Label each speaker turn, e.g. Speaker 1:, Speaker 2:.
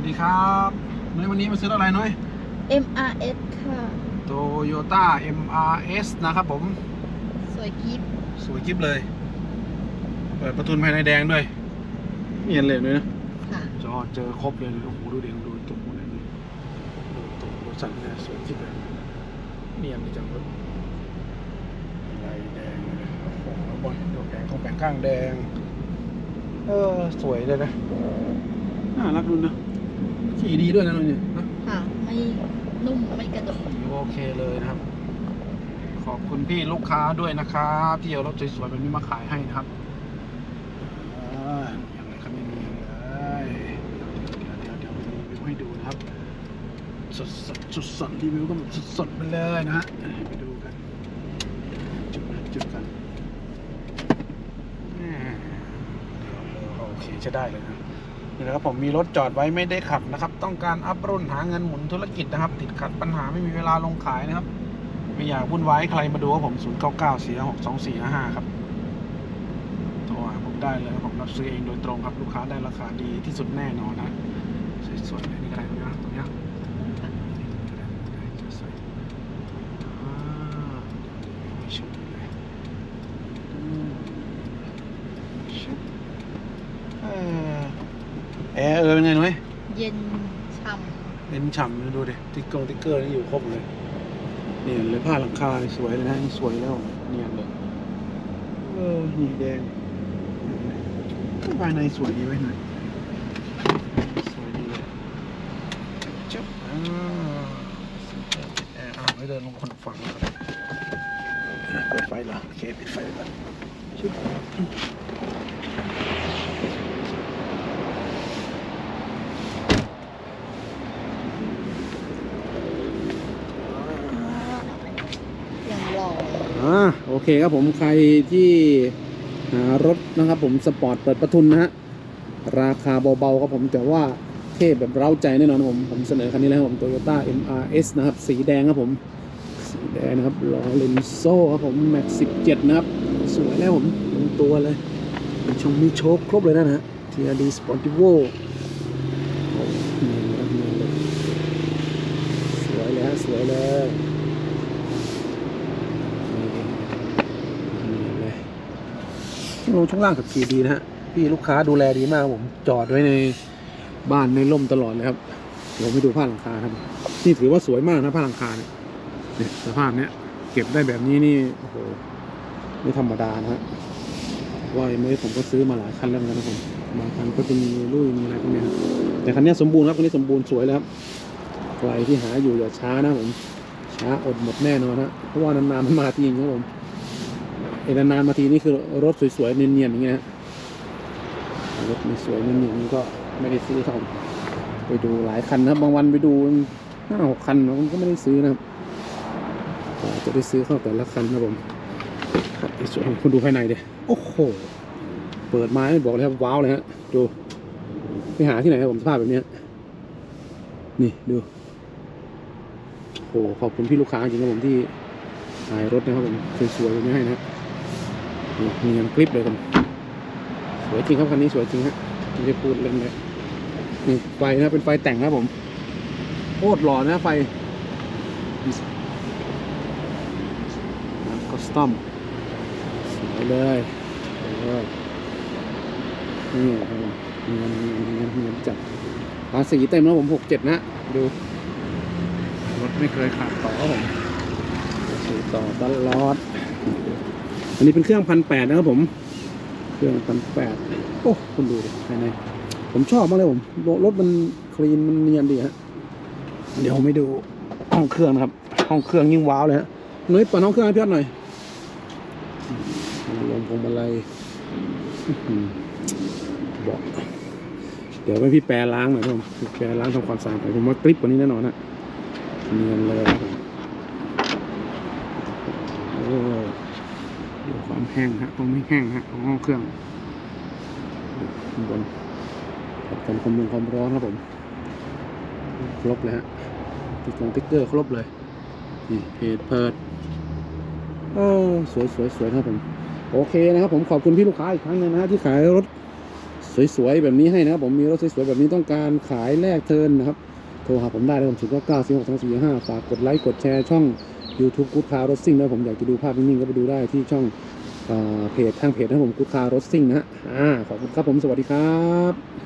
Speaker 1: วัสดีครับน้อยวันนี้มาซื้อรถอะไรน้อย
Speaker 2: MRS ค่ะ
Speaker 1: โตโยต้า MRS นะครับผม
Speaker 2: สวยกิฟต์
Speaker 1: สวยจิ๊บเลย เปิดประทุนภายในแดงด้วยเนียนเลยเลยนะ
Speaker 2: ค่ะ
Speaker 1: จอเจอครบเลยโอ้โหดูเด่นดูตุกหมดเลยนี่ดูตุกดูสั่นเลยสวยจิ๊บเลยเนียนจังรถลายแดงเลยโอ้โหบอยดอกแดงของแปงข้างแดง เออ สวยเลยนะน่ารักดูนะ ขี่ดีด้วยนะน้อยเนี่ยนะ
Speaker 2: ค่ะ ไม่นุ่มไม่กระดก
Speaker 1: โอเคเลยนะครับ ขอบคุณพี่ลูกค้าด้วยนะครับที่เอารถสวยๆแบบนี้มาขายให้นะครับอ่าอย่างไรครับไม่มีอย่างเลยเดี๋ยวเดี๋ยวเดี๋ยวเดี๋ยวรีวิวให้ดูนะครับสดสดสดสดรีวิวก็แบบสดสดไปเลยนะฮะไปดูกัน จุดนะจุดกันแหม่เดี๋ยวเดี๋ยวโอเคใช้ได้เลยนะ นี่นะครับผมมีรถจอดไว้ไม่ได้ขับนะครับ ต้องการอัพรุ่นหาเงินหมุนธุรกิจนะครับ ติดขัดปัญหาไม่มีเวลาลงขายนะครับ ไม่อยากวุ่นวายให้ใครมาดูว่าผม0 9 9 4 6 2 4 5 5ครับโทรหาผมได้เลยครับผมรับซื้อเองโดยตรงครับลูกค้าได้ราคาดีที่สุดแน่นอนนะสวยๆเลยนี่ก็ได้นะตรงนี้ยสวยๆอ่าให้ชมเลยอืมชุบเออ แอร์เออเป็นไงหนุ่ย
Speaker 2: เย็นฉ่
Speaker 1: เป็นฉ่ำนะดูดิติ๊กเกอร์ติ๊กเกอร์นี่อยู่ครบเลยเนียนเลยผ้าหลังคานี่สวยเลยนะนี่สวยแล้วเนียนเลยเออนี่แดงภายในสวยดีไว้หน่อยสวยดีเลยจ๊บอ่าแอร์อะไม่เดินลงคนฝั่งแล้วกันอะเปิดไฟเหรอโอเคปิดไฟก่อนชุบำ
Speaker 2: อ่า
Speaker 1: โอเคครับผมใครที่หารถนะครับผมสปอร์ตเปิดประทุนนะฮะราคาเบาๆครับผมแต่ว่าเท่แบบเร้าใจแน่นอนผมผมเสนอคันนี้แล้วผม Toyota MRS นะครับ สีแดงครับผมสีแดงนะครับล้อเลนโซ่ครับผมแม็ก17นะครับ สวยแล้วผมลงตัวเลยเป็นชงมีโชคครบเลยนะฮะ TRD Sportivo โอ้เนียนเลยครับเนียนเลยสวยเลยสวยเลย นี่เลย ช่วงลงช่วงล่างขับขี่ดีนะฮะพี่ลูกค้าดูแลดีมากผมจอดไว้ในบ้านในร่มตลอดเลยครับเดี๋ยวผมไปดูผ้าหลังคาครับนี่ถือว่าสวยมากนะผ้าหลังคาเนี่ยเนี่ยสภาพเนี้ยเก็บได้แบบนี้นี่โอ้โหไม่ธรรมดานะฮะว่าไม่ผมก็ซื้อมาหลายคันแล้วเหมือนกันนะผมบางคันก็จะมีรุ่ยมีอะไรพวกนี้ครับแต่คันนี้สมบูรณ์ครับคันนี้สมบูรณ์สวยแล้วครับใครที่หาอยู่อย่าช้านะผมช้าอดหมดแน่นอนฮะเพราะว่านานๆมันมาทีจริงครับผม เอ็นนานๆมาทีนี่คือรถสวยๆเนียนๆอย่างเงี้ยรถสวยเนียนๆอย่างนี้ก็ไม่ได้ซื้อครับไปดูหลายคันนะครับบางวันไปดูห้าหกคันมันก็ไม่ได้ซื้อนะครับจะได้ซื้อเข้าแต่ละคันครับผมครับส่วนของคุณดูภายในเดี๋ยโอ้โหเปิดมาไม่บอกเลยครับว้าวเลยฮะดูไปหาที่ไหนครับผมสภาพแบบเนี้ยนี่ดูโอ้โหขอบคุณพี่ลูกค้าจริงครับผมที่ถ่ายรถนะครับผมสวยๆแบบนี้ให้นะ มีงานคลิปเลยครับสวยจริงครับคันนี้สวยจริงฮะไม่ได้พูดเล่นเลยนี่ไฟนะเป็นไฟแต่งนะผมโคตรหล่อนะไฟคอสตอมสวยเลยเออนี่ครับผมเงินมีเงินมีเงินจัดภาษีเต็มแล้วผมหกเจ็ดนะ ดูรถไม่เคยขาดต่อผมสู่ต่อตลอด อันนี้เป็นเครื่องพันแปดนะครับผม เครื่องพันแปดโอ้คุณดูดิภายใน ผมชอบมากเลยผม รถมันคลีนมันเนียนดีฮะ เดี๋ยวผมไปดูห้องเครื่องนะครับ ห้องเครื่องยิ่งว้าวเลยฮะนุ้ยเปิดห้องเครื่องให้พี่ยอดหน่อยลงพวงมาลัยอื้อหือเบอกเดี๋ยวให้พี่แปรล้างหน่อยครับผมพี่แปรล้างทำความสะอาดหน่อยผมว่ากริปกว่านี้แน่นอนฮะเนียนเลย แห้งฮะตรงนี้แห้งฮะของห้องเครื่องบนตัความเย็นความร้อนครับผม ครบเลยฮะติดตรงติ๊กเกอร์ครบเลยนี่เพจเพิดโอ้สวยสวยสวยครับผม โอเคนะครับผมขอบคุณพี่ลูกค้าอีกครั้งนึงนะที่ขายรถสวยๆแบบนี้ให้นะครับผมมีรถสวยๆแบบนี้ต้องการขายแลกเทินนะครับโทรหาผมได้เลยผมศูนย์เก้าเก้าสี่หกสองสี่ห้าฝากกดไลค์กดแชร์ช่อง YouTube กู๊ดคาร์รถซิ่งด้วยผมอยากจะดูภาพนิ่งๆก็ไปดูได้ที่ช่อง เพจทางเพจนะผมกุตกคารถซิ่งนะฮะขอบคุณครับผมสวัสดีครับ